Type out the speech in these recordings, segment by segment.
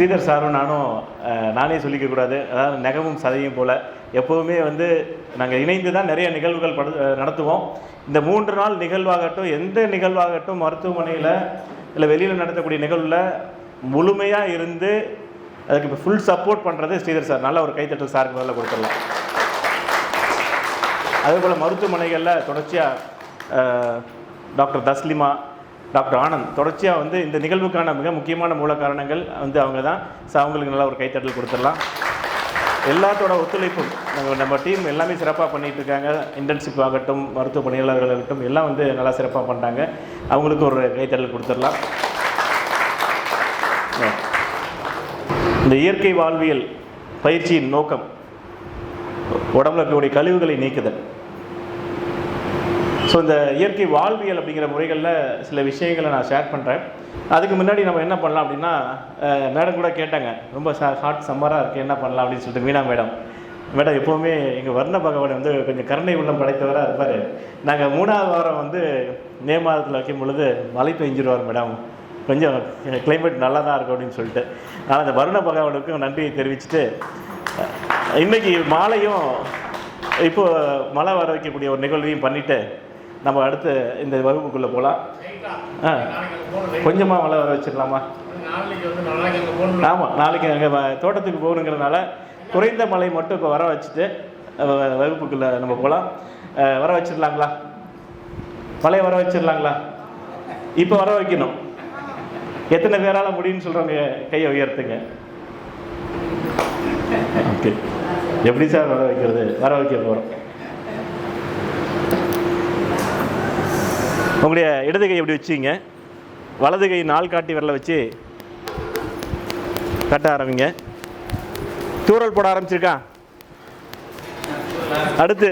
ஸ்ரீதர் சாரும் நானும் நானே சொல்லிக்க கூடாது அதாவது நெகமும் சதையும் போல். எப்போவுமே வந்து நாங்கள் இணைந்து தான் நிறைய நிகழ்வுகள் படு நடத்துவோம். இந்த மூன்று நாள் நிகழ்வாகட்டும் எந்த நிகழ்வாகட்டும் மருத்துவமனையில் இல்லை வெளியில் நடத்தக்கூடிய நிகழ்வில் முழுமையாக இருந்து அதுக்கு இப்போ ஃபுல் சப்போர்ட் பண்ணுறது ஸ்ரீதர் சார். நல்ல ஒரு கைத்தட்டல் சாருக்கு முதல்ல கொடுத்துடலாம். அதே போல் மருத்துவமனைகளில் தொடர்ச்சியாக டாக்டர் தஸ்லிமா டாக்டர் ஆனந்த். தொடர்ச்சியாக வந்து இந்த நிகழ்வுக்கான மிக முக்கியமான மூல காரணங்கள் வந்து அவங்க தான் ஸோ அவங்களுக்கு நல்ல ஒரு கைத்தட்டல் கொடுத்துடலாம். எல்லாத்தோட ஒத்துழைப்பும் நம்ம நம்ம டீம் எல்லாமே சிறப்பாக பண்ணிட்டு இருக்காங்க இன்டர்ன்ஷிப் ஆகட்டும் மருத்துவ பணியாளர்கள் ஆகட்டும் எல்லாம் வந்து நல்லா சிறப்பாக பண்ணுறாங்க அவங்களுக்கு ஒரு கைத்தட்டல் கொடுத்துடலாம். இந்த இயற்கை வாழ்வியல் பயிற்சியின் நோக்கம் உடம்புல இருக்கக்கூடிய கழிவுகளை நீக்குதல். ஸோ இந்த இயற்கை வாழ்வியல் அப்படிங்கிற முறைகளில் சில விஷயங்களை நான் ஷேர் பண்ணுறேன் அதுக்கு முன்னாடி நம்ம என்ன பண்ணலாம் அப்படின்னா மேடம் கூட கேட்டாங்க. ரொம்ப ஹாட் சம்மராக இருக்குது என்ன பண்ணலாம் அப்படின்னு சொல்லிட்டு மீனா மேடம் மேடம் எப்போவுமே எங்கள் வர்ண பகவான் வந்து கொஞ்சம் கருணை உள்ளம் படைத்தவராக இருப்பார். நாங்கள் மூணாவது வாரம் வந்து மே மாதத்தில் வைக்கும் பொழுது மழை பெஞ்சிருவார் மேடம் கொஞ்சம் கிளைமேட் நல்லா தான் இருக்கும் அப்படின்னு சொல்லிட்டு. ஆனால் அந்த வருண பகவானுக்கும் நன்றியை தெரிவிச்சுட்டு இன்னைக்கு மாலையும் இப்போ மழை வர வைக்கக்கூடிய ஒரு நிகழ்வையும் பண்ணிவிட்டு நம்ம அடுத்து இந்த வகுப்புக்குள்ளே போகலாம் ஆ கொஞ்சமாக மழை வர வச்சிடலாமா? ஆமாம் நாளைக்கு அங்கே தோட்டத்துக்கு போகணுங்கிறனால குறைந்த மழை மட்டும் இப்போ வர வச்சுட்டு வகுப்புக்குள்ளே நம்ம போகலாம் வர வச்சிடலாங்களா? மழையை வர வச்சிடலாங்களா? இப்போ வர வைக்கணும். எத்தனை பேரால முடியும்னு சொல்கிறவங்க கையை உயர்த்துங்க. ஓகே. எப்படி சார் வர வைக்கிறது? வர வைக்க போகிறோம் உங்களுடைய இடது கை எப்படி வச்சுங்க வலது கை நாள் காட்டி விரலை வச்சு கட்ட ஆரம்பிங்க. தூரல் போட ஆரம்பிச்சிருக்கான் அடுத்து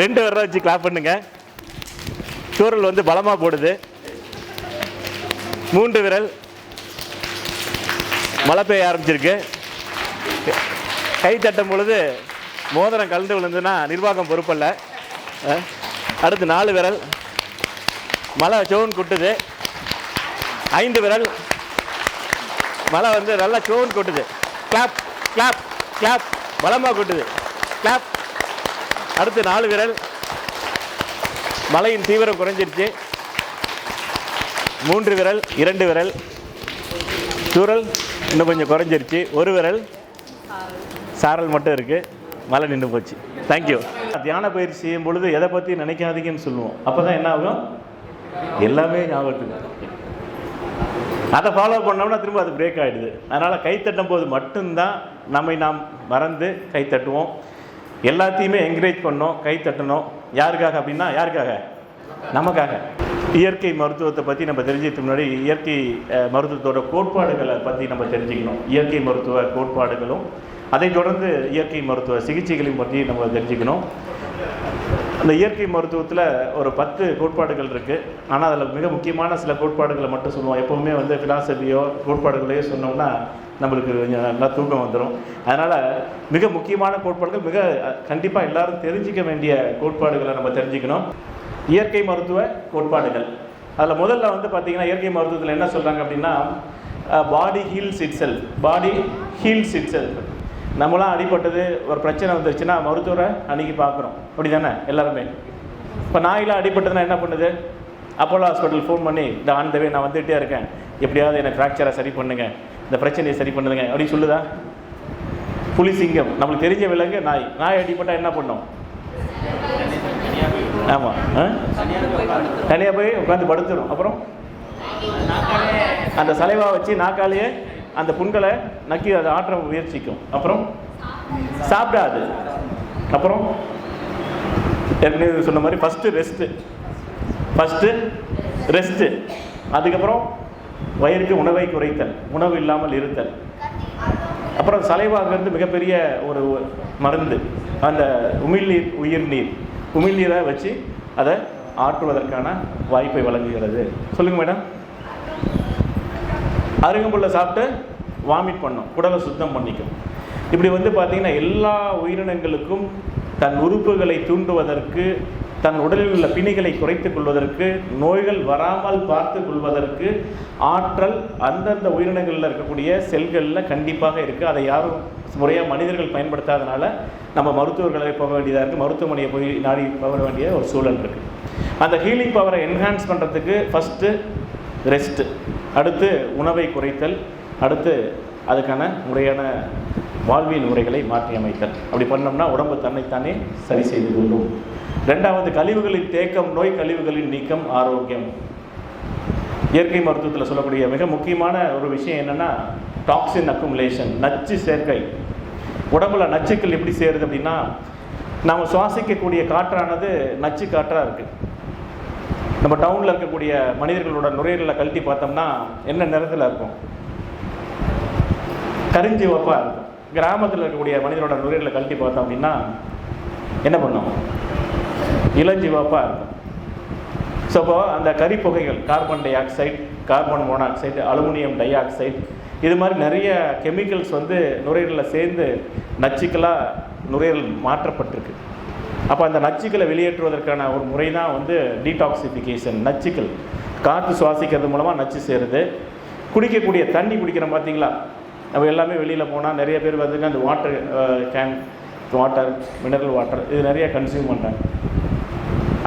ரெண்டு விரலை வச்சு கிளாப் பண்ணுங்க. தூரல் வந்து பலமாக போடுது. மூன்று விரல் மழை பெய்ய ஆரம்பிச்சிருக்கு. கை தட்டும் பொழுது மோதிரம் கலந்து விழுந்துன்னா நிர்வாகம் பொறுப்பல்ல. அடுத்து நாலு விரல். மழை சோன் கொட்டுது. ஐந்து விரல். மழை வந்து நல்லா சோன் கொட்டுது. கிளாப் கிளாப் கிளாப் பலமாக கொட்டுது. கிளாப் அடுத்து நாலு விரல். மழையின் தீவிரம் குறைஞ்சிருச்சு. மூன்று விரல் இரண்டு விரல். சூரல் இன்னும் கொஞ்சம் குறைஞ்சிருச்சு. ஒரு விரல். சாரல் மட்டும் இருக்குது மழை நின்று போச்சு. தேங்க்யூ தியான பயிற்சி செய்யும் பொழுது எதை பற்றி நினைக்காதீங்கன்னு சொல்லுவோம். அப்போ தான் என்ன ஆகும்? எல்லாமே ஞாபகத்துக்கு அதை ஃபாலோ பண்ணோம்னா திரும்ப அது பிரேக் ஆகிடுது அதனால் கை போது மட்டும்தான் நம்மை நாம் மறந்து கை தட்டுவோம். எல்லாத்தையுமே என்கரேஜ் பண்ணோம் கை தட்டணும். யாருக்காக அப்படின்னா யாருக்காக? நமக்காக. இயற்கை மருத்துவத்தை பற்றி நம்ம தெரிஞ்சுக்கிறதுக்கு முன்னாடி இயற்கை மருத்துவத்தோட கோட்பாடுகளை பற்றி நம்ம தெரிஞ்சுக்கணும். இயற்கை மருத்துவ கோட்பாடுகளும் அதைத் தொடர்ந்து இயற்கை மருத்துவ சிகிச்சைகளையும் பற்றி நம்ம தெரிஞ்சுக்கணும். அந்த இயற்கை மருத்துவத்தில் ஒரு பத்து கோட்பாடுகள் இருக்குது ஆனால் அதில் மிக முக்கியமான சில கோட்பாடுகளை மட்டும் சொல்லுவோம். எப்போவுமே வந்து ஃபிலாசபியோ கோட்பாடுகளையோ சொன்னோம்னா நம்மளுக்கு கொஞ்சம் நல்லா தூக்கம் வந்துடும் அதனால் மிக முக்கியமான கோட்பாடுகள் மிக கண்டிப்பாக எல்லாரும் தெரிஞ்சிக்க வேண்டிய கோட்பாடுகளை நம்ம தெரிஞ்சுக்கணும். இயற்கை மருத்துவ கோட்பாடுகள். அதில் முதல்ல வந்து பார்த்திங்கன்னா இயற்கை மருத்துவத்தில் என்ன சொல்கிறாங்க அப்படின்னா body heals itself body heals itself நம்மளாம் அடிபட்டது ஒரு பிரச்சனை வந்துருச்சுன்னா மருத்துவரை அன்னைக்கு பார்க்குறோம். அப்படி தானே எல்லாருமே. இப்போ நாயெல்லாம் அடிபட்டதுன்னா என்ன பண்ணுது? அப்போலோ ஹாஸ்பிட்டல் ஃபோன் பண்ணி இந்த ஆன் வே நான் வந்துகிட்டே இருக்கேன். எப்படியாவது எனக்கு ஃப்ராக்சரை சரி பண்ணுங்க. இந்த பிரச்சனையை சரி பண்ணுங்க. அப்படின்னு சொல்லுதா? புலி சிங்கம். நம்மளுக்கு தெரிஞ்ச விலங்கு நாய். நாய் அடிபட்டால் என்ன பண்ணும்? ஆமாம் தனியாக போய் உட்காந்து படுத்துரும். அப்புறம்? அந்த சலைவா வச்சு நாக்காலேயே அந்த புண்களை நக்கி அதை ஆற்ற முயற்சிக்கும். அப்புறம் சாப்பிடாது. அப்புறம் ஏற்கனவே சொன்ன மாதிரி ஃபஸ்ட்டு ரெஸ்ட்டு ஃபஸ்ட்டு ரெஸ்ட்டு அதுக்கப்புறம் வயிறுக்கு உணவை குறைத்தல். உணவு இல்லாமல் இருத்தல். அப்புறம் சலைவாகிறது மிகப்பெரிய ஒரு மருந்து. அந்த உமிழ்நீர் உயிர்நீர் உமிழ்நீரை வச்சு அதை ஆற்றுவதற்கான வாய்ப்பை வழங்குகிறது. சொல்லுங்கள் மேடம். அருகம்புல்லை சாப்பிட்டு வாமிட் பண்ணும். குடலை சுத்தம் பண்ணிக்கும். இப்படி வந்து பார்த்தீங்கன்னா எல்லா உயிரினங்களுக்கும் தன் உறுப்புகளை தூண்டுவதற்கு தன் உடலில் உள்ள பிணிகளை குறைத்துக் கொள்வதற்கு நோய்கள் வராமல் பார்த்து கொள்வதற்கு ஆற்றல் அந்தந்த உயிரினங்களில் இருக்கக்கூடிய செல்களில் கண்டிப்பாக இருக்குது அதை யாரும் முறையாக மனிதர்கள் பயன்படுத்தாதனால நம்ம மருத்துவர்களை போக வேண்டியதாக இருக்குது மருத்துவமனையை போய் நாடி போக வேண்டிய ஒரு சூழல் இருக்குது அந்த ஹீலிங் பவரை என்ஹான்ஸ் பண்ணுறதுக்கு ஃபஸ்ட்டு ரெஸ்ட்டு அடுத்து உணவை குறைத்தல் அடுத்து அதுக்கான முறையான வாழ்வியல் முறைகளை மாற்றி அமைத்தல். அப்படி பண்ணோம்னா உடம்பு தன்னைத்தானே சரி செய்து கொள்ளும். ரெண்டாவது கழிவுகளின் தேக்கம் நோய் கழிவுகளின் நீக்கம் ஆரோக்கியம். இயற்கை மருத்துவத்தில் சொல்லக்கூடிய மிக முக்கியமான ஒரு விஷயம் என்னென்னா டாக்ஸின் அக்குமுலேஷன் நச்சு சேர்க்கை. உடம்புல நச்சுக்கள் எப்படி சேருது அப்படின்னா நாம் சுவாசிக்கக்கூடிய காற்றானது நச்சு காற்றாக இருக்குது நம்ம டவுனில் இருக்கக்கூடிய மனிதர்களோட நுரையீரலை கழட்டி பார்த்தோம்னா என்ன நிறத்தில் இருக்கும்? கரிஞ்சிவப்பாக இருக்கும். கிராமத்தில் இருக்கக்கூடிய மனிதரோட நுரையீரலை கழட்டி பார்த்தோம் அப்படின்னா என்ன பண்ணும்? இளஞ்சிவப்பாக இருக்கும். ஸோ அப்போ அந்த கரிப்புகைகள் carbon dioxide carbon monoxide aluminium dioxide இது மாதிரி நிறைய கெமிக்கல்ஸ் வந்து நுரையீரலில் சேர்ந்து நச்சுக்களாக நுரையீரல் மாற்றப்பட்டிருக்கு. அப்போ அந்த நச்சுக்களை வெளியேற்றுவதற்கான ஒரு முறை தான் வந்து டீடாக்சிஃபிகேஷன் நச்சுக்கள். காற்று சுவாசிக்கிறது மூலமாக நச்சு சேருது. குடிக்கக்கூடிய தண்ணி குடிக்கிறோம் பார்த்தீங்களா நம்ம எல்லாமே வெளியில் போனால் நிறைய பேர் வந்துங்க அந்த water can water mineral water இது நிறைய கன்சியூம் பண்ணுறாங்க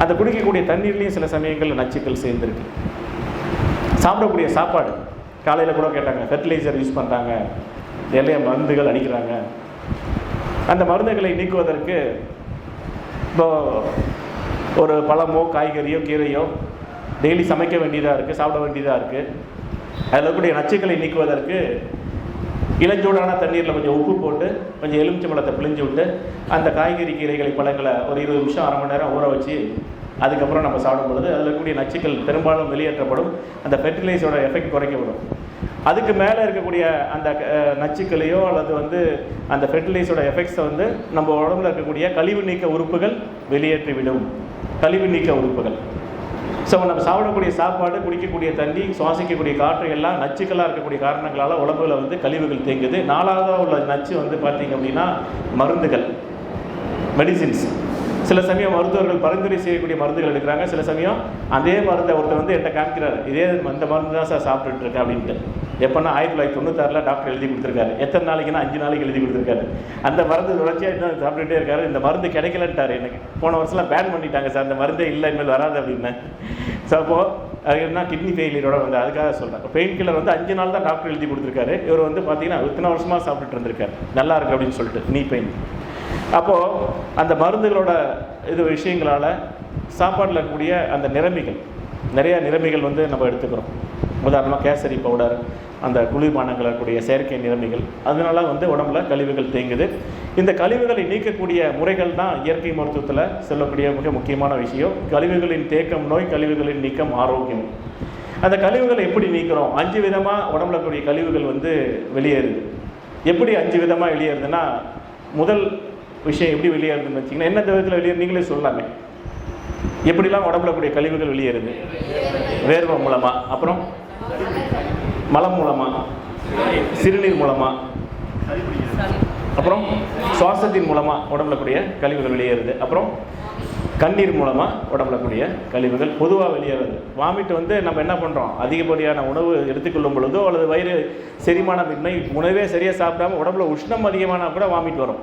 அந்த குடிக்கக்கூடிய தண்ணீர்லேயும் சில சமயங்களில் நச்சுக்கள் சேர்ந்துருக்கு. சாப்பிடக்கூடிய சாப்பாடு. காலையில் கூட கேட்டாங்க ஃபெர்டிலைசர் யூஸ் பண்ணுறாங்க நிறைய மருந்துகள் அடிக்கிறாங்க. அந்த மருந்துகளை நீக்குவதற்கு இப்போ ஒரு பழமோ காய்கறியோ கீரையோ டெய்லி சமைக்க வேண்டியதாக இருக்குது சாப்பிட வேண்டியதாக இருக்குது அதில் இருக்கக்கூடிய நச்சுக்களை நீக்குவதற்கு இளஞ்சூடான தண்ணீரில் கொஞ்சம் உப்பு போட்டு கொஞ்சம் எலுமிச்சம்பழத்தை பிழிஞ்சு விட்டு அந்த காய்கறி கீரைகளை பழங்களை ஒரு இருபது நிமிஷம் அரை மணி நேரம் ஊற வச்சு அதுக்கப்புறம் நம்ம சாப்பிடும் பொழுது அதில் இருக்கக்கூடிய நச்சுக்கள் பெரும்பாலும் வெளியேற்றப்படும். அந்த ஃபெர்டிலைசரோட எஃபெக்ட் குறைக்கப்படும். அதுக்கு மேலே இருக்கக்கூடிய அந்த நச்சுக்களையோ அல்லது வந்து அந்த ஃபெர்டிலைஸோட எஃபெக்ட்ஸை வந்து நம்ம உடம்புல இருக்கக்கூடிய கழிவு நீக்க உறுப்புகள் வெளியேற்றிவிடும். கழிவு நீக்க உறுப்புகள். ஸோ நம்ம சாப்பிடக்கூடிய சாப்பாடு குடிக்கக்கூடிய தண்ணி சுவாசிக்கக்கூடிய காற்று எல்லாம் நச்சுக்களாக இருக்கக்கூடிய காரணங்களால் உடம்புல வந்து கழிவுகள் தேங்குது. நாலாவதாக உள்ள நச்சு வந்து பார்த்தீங்க அப்படின்னா மருந்துகள் மெடிசின்ஸ் சில சமயம் மருத்துவர்கள் பரிந்துரை செய்யக்கூடிய மருந்துகள் எடுக்கிறாங்க. சில சமயம் அதே மருந்தை ஒருத்தர் வந்து என்கிட்ட காமிக்கிறார். இதே இந்த மருந்து தான் சார் சாப்பிட்டுட்டு இருக்கேன் அப்படின்ட்டு. எப்போனா ஆயிரத்தி தொள்ளாயிரத்தி தொண்ணூத்தாறில் டாக்டர் எழுதி கொடுத்துருக்காரு. எத்தனை நாளைக்குன்னா அஞ்சு நாளைக்கு எழுதி கொடுத்துருக்காரு. அந்த மருந்து தொடர்ச்சியாக இன்னும் சாப்பிட்டுட்டே இருக்காரு. இந்த மருந்து கிடைக்கலன்ட்டார். எனக்கு போன வருஷம்லாம் பேன் பண்ணிட்டாங்க சார். அந்த மருந்தே இல்லை இனிமேல் வராது அப்படின்னு. ஸோ அப்போது அது என்ன கிட்னி ஃபெயிலியரோட வந்து அதுக்காக சொல்கிறேன் பெயின் கில்லர் வந்து அஞ்சு நாள் தான் டாக்டர் எழுதி கொடுத்துருக்காரு. இவர் வந்து பார்த்தீங்கன்னா இத்தனை வருஷமாக சாப்பிட்டுட்டு இருந்திருக்காரு. நல்லா இருக்கு அப்படின்னு சொல்லிட்டு நீ பெயின் அப்போது அந்த மருந்துகளோட இது விஷயங்களால் சாப்பாட்டில் இருக்கக்கூடிய அந்த நிறமிகள் நிறையா நிறமிகள் வந்து நம்ம எடுத்துக்கிறோம். உதாரணமாக கேசரி பவுடர் அந்த குளிர்பானங்கள் கூடிய செயற்கை நிறமிகள் அதனால வந்து உடம்புல கழிவுகள் தேங்குது. இந்த கழிவுகளை நீக்கக்கூடிய முறைகள் தான் இயற்கை மருத்துவத்தில் சொல்லக்கூடிய மிக முக்கியமான விஷயம். கழிவுகளின் தேக்கம் நோய் கழிவுகளின் நீக்கம் ஆரோக்கியம். அந்த கழிவுகளை எப்படி நீக்கிறோம்? அஞ்சு விதமாக உடம்புல கூடிய கழிவுகள் வந்து வெளியேறுது. எப்படி அஞ்சு விதமாக வெளியேறுதுன்னா முதல் விஷயம் எப்படி வெளியேறுதுன்னு வச்சிங்கன்னா என்ன விதத்தில் வெளியேறு நீங்களே சொல்லலாமே எப்படிலாம் உடம்புல கூடிய கழிவுகள் வெளியேறுது? வேர்வை மூலமாக அப்புறம் மலம் மூலமாக சிறுநீர் மூலமாக அப்புறம் சுவாசத்தின் மூலமாக உடம்புல கூடிய கழிவுகள் வெளியேறுது. அப்புறம் கண்ணீர் மூலமாக உடம்புல கூடிய கழிவுகள் பொதுவாக வெளியேறுது. வாமிட் வந்து நம்ம என்ன பண்ணுறோம் அதிகப்படியான உணவு எடுத்துக்கொள்ளும் பொழுதோ அல்லது வயிறு செரிமானமின்மை உணவே சரியாக சாப்பிடாம உடம்புல உஷ்ணம் அதிகமானா கூட வாமிட் வரும்.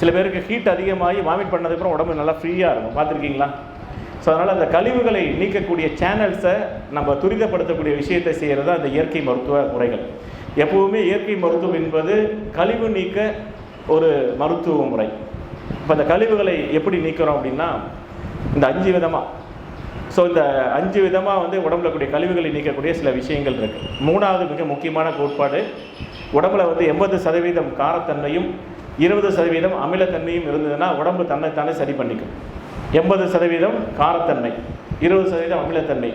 சில பேருக்கு ஹீட் அதிகமாகி வாமிட் பண்ணதுக்கப்புறம் உடம்பு நல்லா ஃப்ரீயாக இருக்கும். பார்த்துருக்கீங்களா? ஸோ அதனால் அந்த கழிவுகளை நீக்கக்கூடிய சேனல்ஸை நம்ம துரிதப்படுத்தக்கூடிய விஷயத்தை செய்கிறது அந்த இயற்கை மருத்துவ முறைகள். எப்போவுமே இயற்கை மருத்துவம் என்பது கழிவு நீக்க ஒரு மருத்துவ முறை. இப்போ அந்த கழிவுகளை எப்படி நீக்கிறோம் அப்படின்னா இந்த அஞ்சு விதமாக ஸோ இந்த அஞ்சு விதமாக வந்து உடம்புல கூடிய கழிவுகளை நீக்கக்கூடிய சில விஷயங்கள் இருக்குது மூணாவது மிக முக்கியமான கோட்பாடு உடம்புல வந்து எண்பது சதவீதம் காரத்தன்மையும் இருபது சதவீதம் அமிலத்தன்மையும் இருந்ததுன்னா உடம்பு தன்னைத்தானே சரி பண்ணிக்கும். எண்பது சதவீதம் காரத்தன்மை இருபது சதவீதம் அமிலத்தன்மை.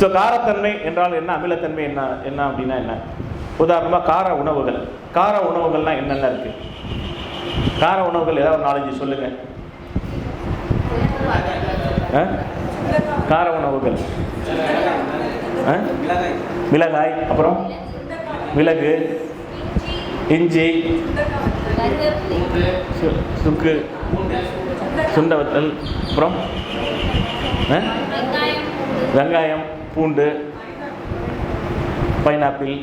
ஸோ காரத்தன்மை என்றால் என்ன? அமிலத்தன்மை என்ன என்ன அப்படின்னா என்ன? உதாரணமாக கார உணவுகள். கார உணவுகள்லாம் என்னென்ன இருக்குது கார உணவுகள் ஏதாவது நாலஞ்சு சொல்லுங்கள்? கார உணவுகள்? மிளகாய். அப்புறம்? மிளகு. இஞ்சி. சுக்கு. சுண்ட வத்தல் அப்புறம்? வெங்காயம் பூண்டு பைனாப்பிள்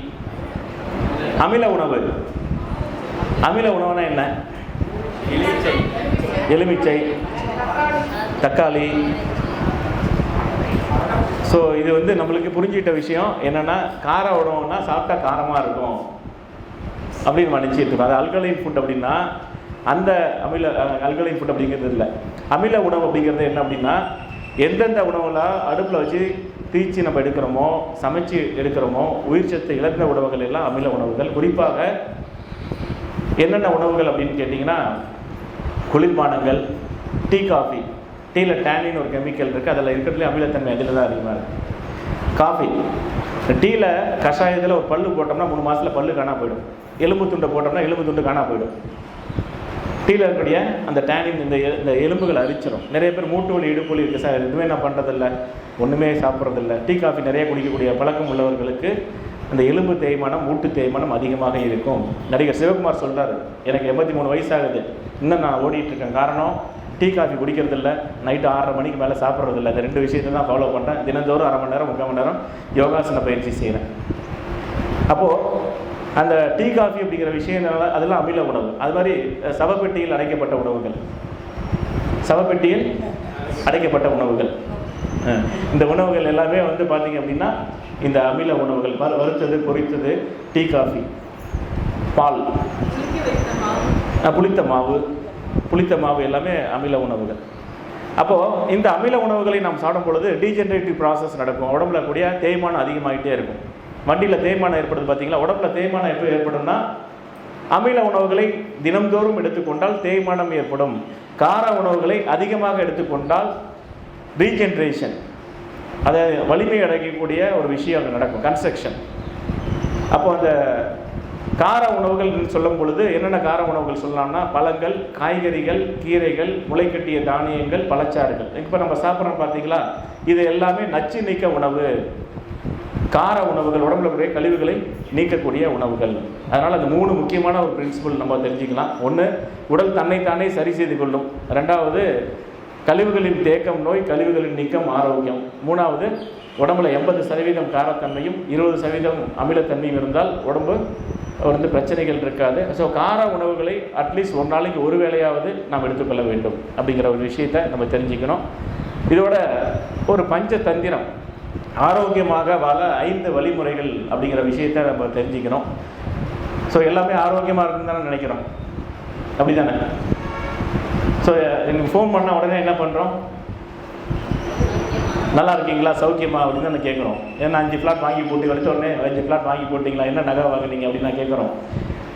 அமில உணவு. அமில உணவுனா என்ன? எலுமிச்சை. தக்காளி. ஸோ இது வந்து நம்மளுக்கு புரிஞ்சிட்ட விஷயம் என்னென்னா கார உணவுனா சாப்பிட்டா காரமாக இருக்கும். அப்படின்னு நினச்சிட்டு இருக்கோம் அது அல்கலைன் ஃபுட் அப்படின்னா அந்த அமில அல்கலைன் ஃபுட் அப்படிங்கிறது இல்லை. அமில உணவு அப்படிங்கிறது என்ன அப்படின்னா எந்தெந்த உணவுலாம் அடுப்பில் வச்சு தீச்சி நம்ம எடுக்கிறோமோ சமைச்சு எடுக்கிறோமோ உயிர் சத்து இழந்த உணவுகள் எல்லாம் அமில உணவுகள். குறிப்பாக என்னென்ன உணவுகள் அப்படின்னு கேட்டிங்கன்னா குளிர்பானங்கள் டீ காஃபி. டீயில் டேனின்னு ஒரு கெமிக்கல் இருக்குது அதில் இருக்கிறதுலே அமிலத்தன்மை அதில் தான் அதிகமாக இருக்குது காஃபி. டீயில் கஷாயத்தில் ஒரு பல்லு போட்டோம்னா மூணு மாதத்தில் பல்லு காணா போயிடும். எலும்பு துண்டை போட்டோம்னா எலும்பு துண்டு காணா போயிடும். டீயில் இருக்கக்கூடிய அந்த டேனின் இந்த இந்த எலும்புகள் அரிச்சிடும் நிறைய பேர் மூட்டு வலி இடுப்பு வலி இருக்குது சார். எதுவுமே நான் பண்ணுறதில்ல ஒன்றுமே சாப்பிட்றதில்ல. டீ காஃபி நிறைய குடிக்கக்கூடிய பழக்கம் உள்ளவர்களுக்கு அந்த எலும்பு தேய்மானம் மூட்டு தேய்மானம் அதிகமாக இருக்கும். நடிகர் சிவகுமார் சொல்கிறார் எனக்கு எண்பத்தி மூணு வயசாகுது. இன்னும் நான் ஓடிட்டுருக்கேன். காரணம் டீ காஃபி குடிக்கிறதில்ல. நைட்டு ஆறரை மணிக்கு மேலே சாப்பிட்றதில்ல. இந்த ரெண்டு விஷயத்தை தான் ஃபாலோ பண்ணுறேன் தினந்தோறும் அரை மணி நேரம் முக்கால் மணி நேரம் யோகாசன பயிற்சி செய்கிறேன் அப்போது அந்த டீ காஃபி அப்படிங்கிற விஷயம்னால அதெல்லாம் அமில உணவு. அது மாதிரி சவப்பெட்டியில் அடைக்கப்பட்ட உணவுகள். சவப்பெட்டியில் அடைக்கப்பட்ட உணவுகள். இந்த உணவுகள் எல்லாமே வந்து பார்த்தீங்க அப்படின்னா இந்த அமில உணவுகள் வறுத்தது பொரித்தது டீ காஃபி பால். புளித்த மாவு. புளித்த மாவு எல்லாமே அமில உணவுகள். அப்போது இந்த அமில உணவுகளை நாம் சாப்பிடும் பொழுது டீஜெனரேட்டிவ் ப்ராசஸ் நடக்கும். உடம்புல கூடிய தேய்மானம் அதிகமாகிட்டே இருக்கும். வண்டியில் தேய்மானம் ஏற்படுது பார்த்தீங்களா உடம்புல தேய்மானம் எப்போ ஏற்படும்னா அமில உணவுகளை தினம்தோறும் எடுத்துக்கொண்டால் தேய்மானம் ஏற்படும். கார உணவுகளை அதிகமாக எடுத்துக்கொண்டால் ரீஜென்ரேஷன் அதை வலிமை அடையக்கூடிய ஒரு விஷயம் அங்கே நடக்கும் கன்ஸ்ட்ரக்ஷன் அப்போ அந்த கார உணவுகள் சொல்லும் பொழுது என்னென்ன கார உணவுகள் சொல்லலாம்னா பழங்கள் காய்கறிகள் கீரைகள் முளைக்கட்டிய தானியங்கள் பழச்சாறுகள். இப்போ நம்ம சாப்பிட்றோம் பார்த்தீங்களா இது எல்லாமே நச்சு நீக்க உணவு. கார உணவுகள் உடம்புல கூடிய கழிவுகளை நீக்கக்கூடிய உணவுகள். அதனால் அந்த மூணு முக்கியமான ஒரு பிரின்சிபல் நம்ம தெரிஞ்சுக்கலாம். ஒன்று உடல் தன்னைத்தானே சரி செய்து கொள்ளும். ரெண்டாவது கழிவுகளின் தேக்கம் நோய் கழிவுகளின் நீக்கம் ஆரோக்கியம். மூணாவது உடம்புல எண்பது சதவீதம் காரத்தன்மையும் இருபது சதவீதம் அமிலத்தன்மையும் இருந்தால் உடம்பு வந்து பிரச்சனைகள் இருக்காது. ஸோ கார உணவுகளை அட்லீஸ்ட் ஒரு நாளைக்கு ஒரு வேளையாவது நாம் எடுத்துக்கொள்ள வேண்டும் அப்படிங்கிற ஒரு விஷயத்தை நம்ம தெரிஞ்சுக்கணும். இதோட ஒரு பஞ்ச தந்திரம் ஆரோக்கியமாக வாழ ஐந்து வழிமுறைகள் அப்படிங்கிற விஷயத்தை நம்ம தெரிஞ்சுக்கணும். ஸோ எல்லாமே ஆரோக்கியமாக இருக்குன்னு தானே நினைக்கிறோம். அப்படி தானே ஸோ எனக்கு ஃபோன் பண்ணால் உடனே என்ன பண்ணுறோம் நல்லா இருக்கீங்களா? சௌக்கியமா? அப்படின்னு நான் கேட்குறோம் ஏன்னா அஞ்சு ஃப்ளாட் வாங்கி போட்டு வச்ச உடனே அஞ்சு ஃப்ளாட் வாங்கி போட்டிங்களா? என்ன நகை வாங்கினீங்க? அப்படின்னு நான் கேட்குறோம்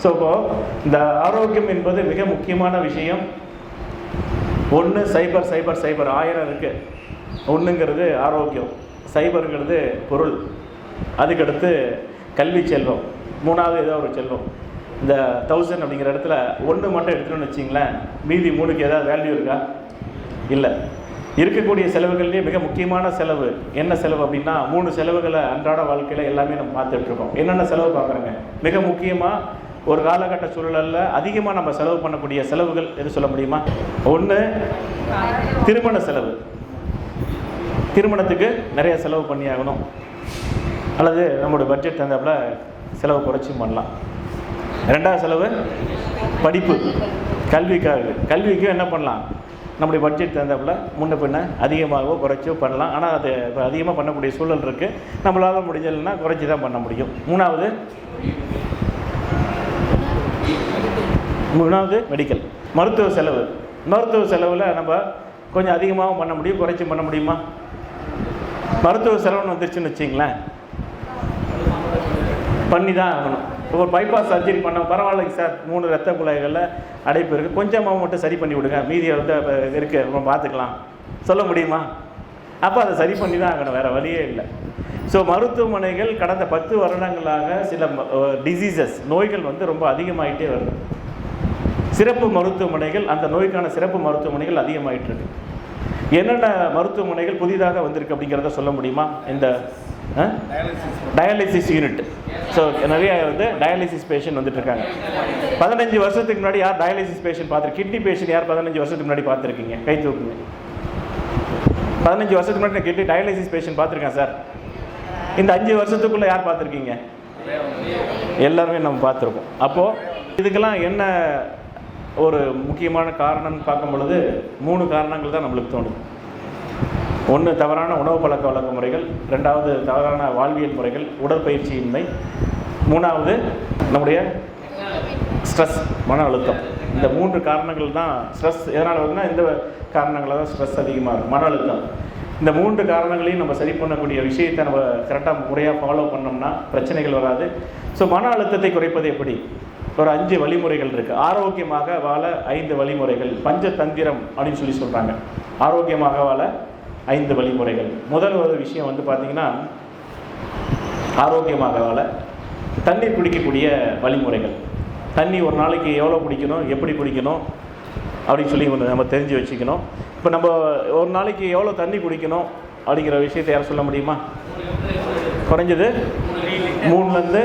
ஸோ இப்போது இந்த ஆரோக்கியம் என்பது மிக முக்கியமான விஷயம். ஒன்று சைபர் சைபர் சைபர் ஆயிரம் இருக்குது ஒன்றுங்கிறது ஆரோக்கியம். சைபருங்கிறது பொருள். அதுக்கடுத்து கல்வி செல்வம். மூணாவது ஏதோ ஒரு செல்வம். இந்த தௌசண்ட் அப்படிங்கிற இடத்துல ஒன்று மட்டும் எடுத்துட்டோம்னு வச்சிங்களேன் மீதி மூணுக்கு ஏதாவது வேல்யூ இருக்கா? இல்லை. இருக்கக்கூடிய செலவுகள்லேயே மிக முக்கியமான செலவு என்ன செலவு அப்படின்னா மூணு செலவுகளை அன்றாட வாழ்க்கையில் எல்லாமே நம்ம பார்த்துட்ருக்கோம் என்னென்ன செலவு பார்க்குறோங்க? மிக முக்கியமாக ஒரு காலகட்ட சூழலில் அதிகமாக நம்ம செலவு பண்ணக்கூடிய செலவுகள் எது சொல்ல முடியுமா? ஒன்று திருமண செலவு. திருமணத்துக்கு நிறைய செலவு பண்ணி ஆகணும் அல்லது நம்மளுடைய பட்ஜெட் தந்தாப்புல செலவு குறைச்சும் பண்ணலாம். ரெண்டாவது செலவு படிப்பு. கல்விக்காக கல்விக்கும் என்ன பண்ணலாம்? நம்முடைய பட்ஜெட் தந்தாப்புல முன்ன பின்ன அதிகமாகவோ குறைச்சோ பண்ணலாம். ஆனால் அது இப்போ அதிகமாக பண்ணக்கூடிய சூழல் இருக்குது நம்மளால் முடிஞ்சலைன்னா குறைச்சி தான் பண்ண முடியும். மூணாவது மூணாவது மெடிக்கல் மருத்துவ செலவு. மருத்துவ செலவில் நம்ம கொஞ்சம் அதிகமாகவும் பண்ண முடியும் குறைச்சும் பண்ண முடியுமா? மருத்துவ செலவுன்னு வந்துருச்சுன்னு வச்சிங்களேன். பண்ணி தான் ஆகணும். இப்போ ஒரு பைபாஸ் சர்ஜரி பண்ண பரவாயில்லைங்க சார். மூணு ரத்த குழாய்களில் அடைப்பு இருக்குது கொஞ்சமாக மட்டும் சரி பண்ணி விடுங்க. மீதியை வந்து இருக்குது இருக்கு. நம்ம பார்த்துக்கலாம் சொல்ல முடியுமா? அப்போ அதை சரி பண்ணி தான் ஆகணும். வேறு வழியே இல்லை. ஸோ மருத்துவமனைகள் கடந்த பத்து வருடங்களாக சில டிசீசஸ் நோய்கள் வந்து ரொம்ப அதிகமாகிட்டே வருது. சிறப்பு மருத்துவமனைகள் அந்த நோய்க்கான சிறப்பு மருத்துவமனைகள் அதிகமாகிட்டு இருக்கு. என்னென்ன மருத்துவமனைகள் புதிதாக வந்திருக்கு அப்படிங்கிறத சொல்ல முடியுமா? இந்த டயாலிசிஸ் யூனிட் ஸோ நிறைய வந்து டயாலிசிஸ் பேஷண்ட் வந்துட்டு இருக்காங்க பதினஞ்சு வருஷத்துக்கு முன்னாடி யார் டயாலிசிஸ் பேஷண்ட் பார்த்துருக்கு கிட்னி பேஷண்ட் யார் பதினஞ்சு வருஷத்துக்கு முன்னாடி பார்த்துருக்கீங்க? கை தூக்குங்க. பதினஞ்சு வருஷத்துக்கு முன்னாடி நான் கிட்னி டயாலிசிஸ் பேஷண்ட் பார்த்துருக்கேன் சார் இந்த அஞ்சு வருஷத்துக்குள்ளே யார் பார்த்துருக்கீங்க? எல்லாருமே நம்ம பார்த்துருக்கோம். அப்போது இதுக்கெல்லாம் என்ன ஒரு முக்கியமான காரணம்னு பார்க்கும் பொழுது மூணு காரணங்கள் தான் நம்மளுக்கு தோணுது. ஒன்று தவறான உணவு பழக்க வழக்க முறைகள் ரெண்டாவது தவறான வாழ்வியல் முறைகள் உடற்பயிற்சியின்மை மூணாவது நம்முடைய ஸ்ட்ரெஸ் மன அழுத்தம். இந்த மூன்று காரணங்கள் தான் ஸ்ட்ரெஸ் எதனால் வருதுன்னா இந்த காரணங்களால் தான் ஸ்ட்ரெஸ் அதிகமாக இருக்கும் மன அழுத்தம். இந்த மூன்று காரணங்களையும் நம்ம சரி பண்ணக்கூடிய விஷயத்தை நம்ம கரெக்டாக முறையாக ஃபாலோ பண்ணோம்னா பிரச்சனைகள் வராது. ஸோ மன அழுத்தத்தை குறைப்பது எப்படி? ஒரு அஞ்சு வழிமுறைகள் இருக்குது ஆரோக்கியமாக வாழ ஐந்து வழிமுறைகள். பஞ்சதந்திரம் அப்படின்னு சொல்லி சொல்கிறாங்க ஆரோக்கியமாக வாழ ஐந்து வழிமுறைகள். முதல் ஒரு விஷயம் வந்து பார்த்திங்கன்னா ஆரோக்கியமாக வாழ தண்ணீர் குடிக்கக்கூடிய வழிமுறைகள். தண்ணி ஒரு நாளைக்கு எவ்வளோ குடிக்கணும் எப்படி குடிக்கணும் அப்படின்னு சொல்லி நம்ம தெரிஞ்சு வச்சுக்கணும். இப்போ நம்ம ஒரு நாளைக்கு எவ்வளோ தண்ணி குடிக்கணும் அப்படிங்கிற விஷயத்தை யார் சொல்ல முடியுமா? குறைஞ்சது மூணுலேருந்து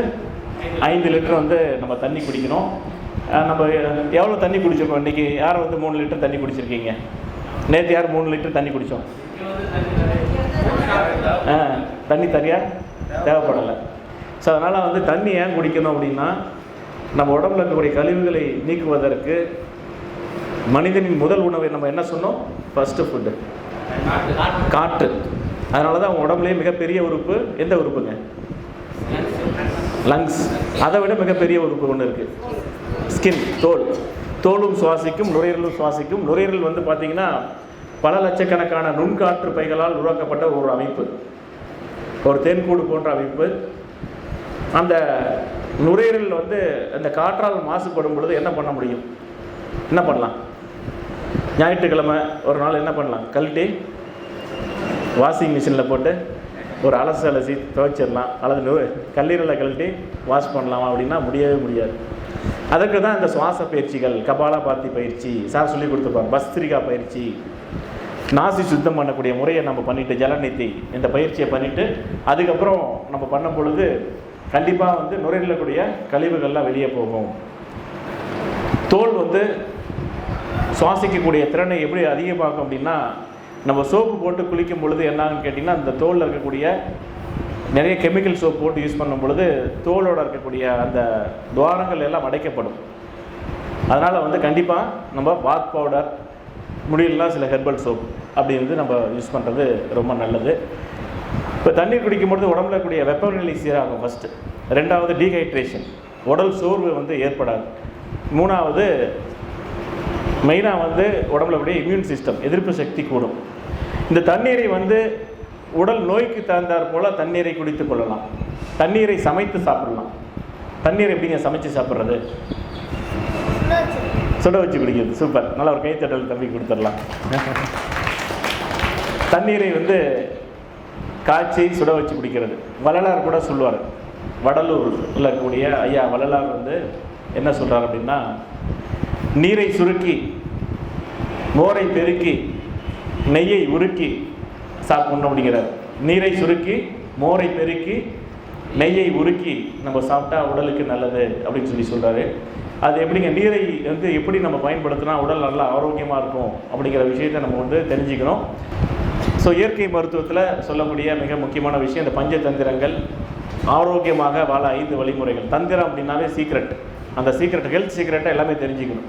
ஐந்து லிட்டர் வந்து நம்ம தண்ணி குடிக்கணும். நம்ம எவ்வளோ தண்ணி குடிச்சிருக்கோம் இன்றைக்கி யார் வந்து மூணு லிட்டர் தண்ணி குடிச்சிருக்கீங்க? நேற்று யார் மூணு லிட்டர் தண்ணி குடித்தோம் ஆ தண்ணி தனியாக தேவைப்படலை. ஸோ அதனால் வந்து தண்ணி ஏன் குடிக்கணும் அப்படின்னா நம்ம உடம்புல இருக்கக்கூடிய கழிவுகளை நீக்குவதற்கு மனிதனின் முதல் உணவை நம்ம என்ன சொன்னோம்? ஃபஸ்ட்டு ஃபுட்டு காற்று. அதனால தான் உடம்புலேயே மிகப்பெரிய உறுப்பு. எந்த உறுப்புங்க? லங்ஸ் அதை விட மிகப்பெரிய உறுப்பு ஒன்று இருக்குது ஸ்கின் தோல். தோலும் சுவாசிக்கும் நுரையீரலும் சுவாசிக்கும். நுரையீரல் வந்து பார்த்தீங்கன்னா பல லட்சக்கணக்கான நுண்காற்று பைகளால் உருவாக்கப்பட்ட ஒரு அமைப்பு. ஒரு தேன்கூடு போன்ற அமைப்பு. அந்த நுரையீரல் வந்து அந்த காற்றால் மாசுபடும் பொழுது என்ன பண்ண முடியும்? என்ன பண்ணலாம்? ஞாயிற்றுக்கிழமை ஒரு நாள் என்ன பண்ணலாம்? கழட்டி வாஷிங் மிஷினில் போட்டு ஒரு அலசு அலசி துவைச்சிடலாம். அல்லது கல்லீரலை கழட்டி வாஷ் பண்ணலாமா அப்படின்னா முடியவே முடியாது. அதற்கு தான் இந்த சுவாச பயிற்சிகள் கபாலா பாத்தி பயிற்சி சார் சொல்லி கொடுத்துருப்பாங்க. பஸ்திரிகா பயிற்சி. நாசி சுத்தம் பண்ணக்கூடிய முறையை நம்ம பண்ணிட்டு ஜலநித்தி இந்த பயிற்சியை பண்ணிட்டு அதுக்கப்புறம் நம்ம பண்ணும் பொழுது கண்டிப்பாக வந்து நுரையீரலக்கூடிய கழிவுகள்லாம் வெளியே போகும். தோல் வந்து சுவாசிக்கக்கூடிய திறனை எப்படி அதிகமாகும் அப்படின்னா நம்ம சோப்பு போட்டு குளிக்கும் பொழுது என்னான்னு கேட்டிங்கன்னா அந்த தோலில் இருக்கக்கூடிய நிறைய கெமிக்கல் சோப் போட்டு யூஸ் பண்ணும் பொழுது தோலோட இருக்கக்கூடிய அந்த துவாரங்கள் எல்லாம் அடைக்கப்படும். அதனால் வந்து கண்டிப்பாக நம்ம பாத் பவுடர் முடியலாம் சில ஹெர்பல் சோப் அப்படி வந்து நம்ம யூஸ் பண்ணுறது ரொம்ப நல்லது. இப்போ தண்ணீர் குடிக்கும்பொழுது உடம்புல இருக்கக்கூடிய வெப்பநிலை சீராகும் ஃபஸ்ட்டு ரெண்டாவது டீஹைட்ரேஷன் உடல் சோர்வு வந்து ஏற்படாது. மூணாவது மெயினாக வந்து உடம்புல கூடிய இம்யூன் சிஸ்டம் எதிர்ப்பு சக்தி கூடும். இந்த தண்ணீரை வந்து உடல் நோய்க்கு தகுந்தாற் போல் தண்ணீரை குடித்து கொள்ளலாம். தண்ணீரை சமைத்து சாப்பிடலாம். தண்ணீர் எப்படிங்க சமைச்சு சாப்பிட்றது? சுட வச்சு குடிக்கிறது. சூப்பர். நல்லா ஒரு கைத்தட்டல் தம்பி கொடுத்துடலாம். தண்ணீரை வந்து காய்ச்சி சுட வச்சு குடிக்கிறது. வள்ளலார் கூட சொல்லுவார். வடலூரில் இருக்கக்கூடிய ஐயா வள்ளலார் வந்து என்ன சொல்கிறார் அப்படின்னா நீரை சுருக்கி மோரை பெருக்கி நெய்யை உருக்கி சாப்பிடணும் அப்படிங்கிறார் நீரை சுருக்கி மோரை பெருக்கி நெய்யை உருக்கி நம்ம சாப்பிட்டா உடலுக்கு நல்லது அப்படின்னு சொல்லி சொல்கிறாரு அது எப்படிங்க? நீரை வந்து எப்படி நம்ம பயன்படுத்தினா உடல் நல்லா ஆரோக்கியமாக இருக்கும் அப்படிங்கிற விஷயத்த நம்ம வந்து தெரிஞ்சுக்கணும். ஸோ இயற்கை மருத்துவத்தில் சொல்லக்கூடிய மிக முக்கியமான விஷயம் இந்த பஞ்சதந்திரங்கள் ஆரோக்கியமாக வாழ ஐந்து வழிமுறைகள். தந்திரம் அப்படின்னாவே சீக்ரெட் அந்த சீக்ரெட் ஹெல்த் சீக்ரெட்டை எல்லாமே தெரிஞ்சுக்கணும்.